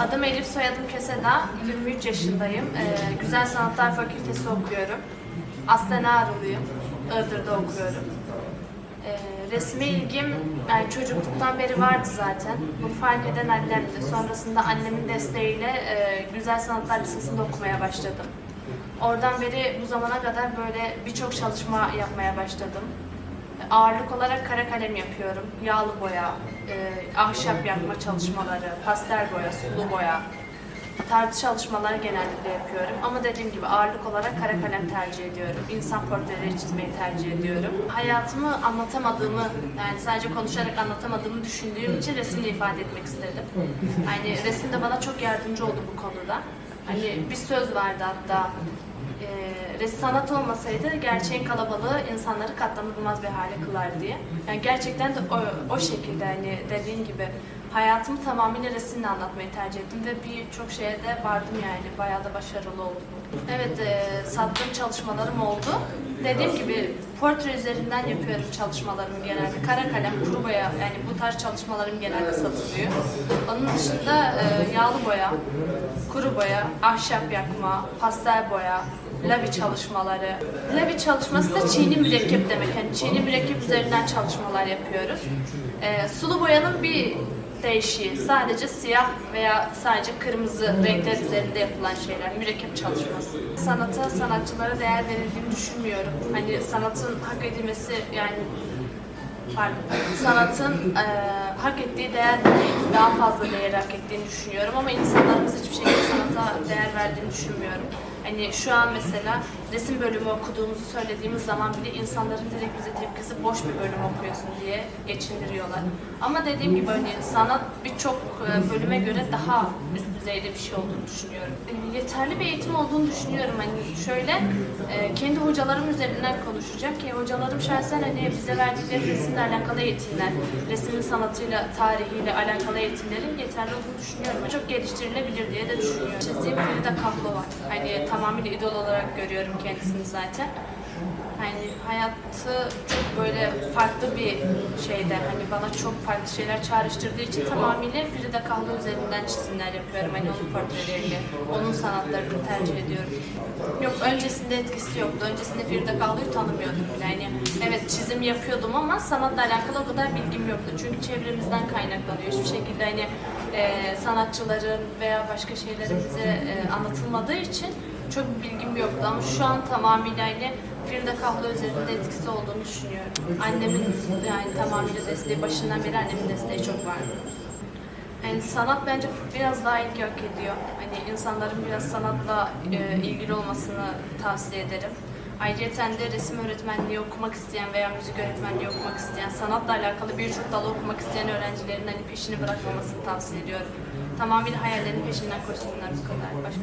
Adım Elif, soyadım Keseda. 23 yaşındayım. Ee, Güzel Sanatlar Fakültesi okuyorum. Aslen Ağrılıyım. Iğdır'da okuyorum. Ee, resme ilgim yani çocukluktan beri vardı zaten. Bunu fark eden annemdi. Sonrasında annemin desteğiyle e, Güzel Sanatlar Lisesi'nde okumaya başladım. Oradan beri bu zamana kadar böyle birçok çalışma yapmaya başladım. Ağırlık olarak kara kalem yapıyorum. Yağlı boya, e, ahşap yakma çalışmaları, pastel boya, sulu boya, tarzı çalışmaları genellikle yapıyorum. Ama dediğim gibi ağırlık olarak kara kalem tercih ediyorum. İnsan portreleri çizmeyi tercih ediyorum. Hayatımı anlatamadığımı, yani sadece konuşarak anlatamadığımı düşündüğüm için resimle ifade etmek istedim. Yani resim de bana çok yardımcı oldu bu konuda. Hani bir söz vardı hatta, e, sanat olmasaydı gerçeğin kalabalığı insanları katlanılmaz bir hale kılar diye. Yani gerçekten de o, o şekilde hani dediğin gibi hayatımı tamamıyla resimle anlatmayı tercih ettim ve birçok şeye de vardım yani. Bayağı da başarılı oldum. Evet, e, sattığım çalışmalarım oldu. Dediğim gibi portre üzerinden yapıyorum çalışmalarımı genelde. Kara kalem, kuru boya yani bu tarz çalışmalarım genelde satılıyor. Onun dışında e, yağlı boya, kuru boya, ahşap yakma, pastel boya, labi çalışmaları. Labi çalışması da çiğni mürekkep demek. Yani çiğni mürekkep üzerinden çalışmalar yapıyoruz. Ee, sulu boyanın bir değişiği. Sadece siyah veya sadece kırmızı renkler üzerinde yapılan şeyler. Mürekkep çalışması. Sanata, sanatçılara değer verildiğini düşünmüyorum. Hani sanatın hak edilmesi yani pardon, sanatın e, hak ettiği değer daha fazla değer hak ettiğini düşünüyorum ama insanlarımız hiçbir şekilde sanata değer verdiğini düşünmüyorum. Hani şu an mesela resim bölümü okuduğumuzu söylediğimiz zaman bile insanların direkt bize tepkisi boş bir bölüm okuyorsun diye geçindiriyorlar. Ama dediğim gibi hani sanat birçok e, bölüme göre daha üst düzeyde bir şey olduğunu düşünüyorum. E, Yeterli bir eğitim olduğunu düşünüyorum. Hani şöyle e, kendi hocalarım üzerinden konuşacağım ki hocalarım şahsen hani bize verdikleri resimle alakalı eğitimler, resmin sanatıyla, tarihiyle alakalı eğitimlerin yeterli olduğunu düşünüyorum. Çok geliştirilebilir diye de düşünüyorum. Çizdiğim Frida Kahlo var. Hani tamamıyla idol olarak görüyorum kendisini zaten. Hani hayatı çok böyle farklı bir şeyde hani bana çok farklı şeyler çağrıştırdığı için tamamıyla Frida Kahlo üzerinden çizimler yapıyorum. Hani onun portreleriyle, onun sanatlarını tercih ediyorum. Yok öncesinde etkisi yoktu. Öncesinde Frida Kahlo'yu tanımıyordum bile. Yani evet çizim yapıyordum ama sanatla alakalı o kadar bilgim yoktu. Çünkü çevremizden kaynaklanıyor. Hiçbir şekilde hani e, sanatçıların veya başka şeylerin bize e, anlatılmadığı için çok bilgim yoktu ama şu an tamamıyla hani Frida Kahlo üzerinde etkisi olduğunu düşünüyorum. Annemin yani tamamıyla desteği, başından beri annemin desteği çok vardı. Yani sanat bence biraz daha ilgi hak ediyor. Hani insanların biraz sanatla e, ilgili olmasını tavsiye ederim. Ayrıca de resim öğretmenliği okumak isteyen veya müzik öğretmenliği okumak isteyen, sanatla alakalı birçok dalı okumak isteyen öğrencilerin hani peşini bırakmamasını tavsiye ediyorum. Tamamıyla hayallerinin peşinden koşsunlar bu kadar. Başka